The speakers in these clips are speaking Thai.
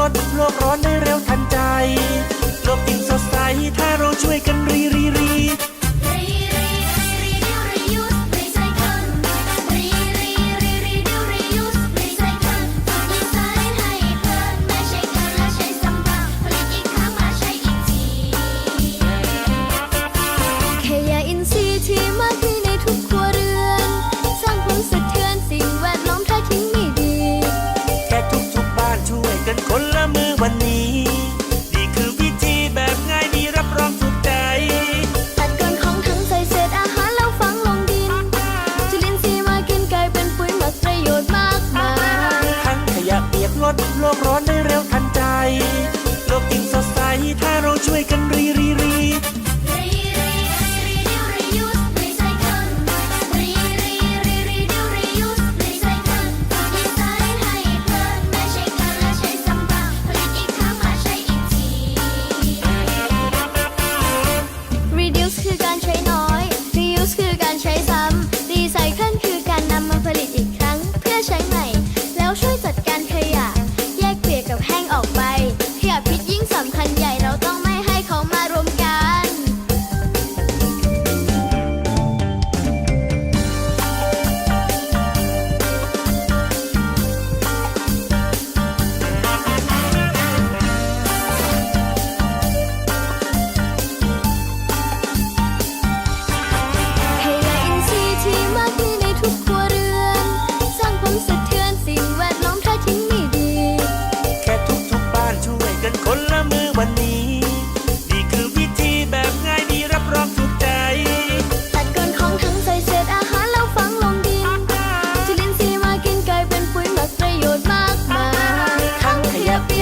ลดโลกร้อนได้เร็วทันใจ โลกจริงสดใสถ้าเราช่วยกันรีรีรี ช่วยจัดการขยะ แยกเปียกกับแห้งออก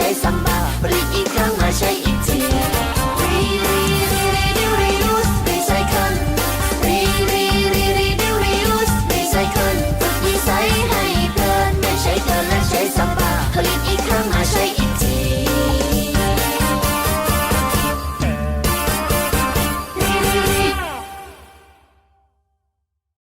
ใช้สัมมาบริกิรั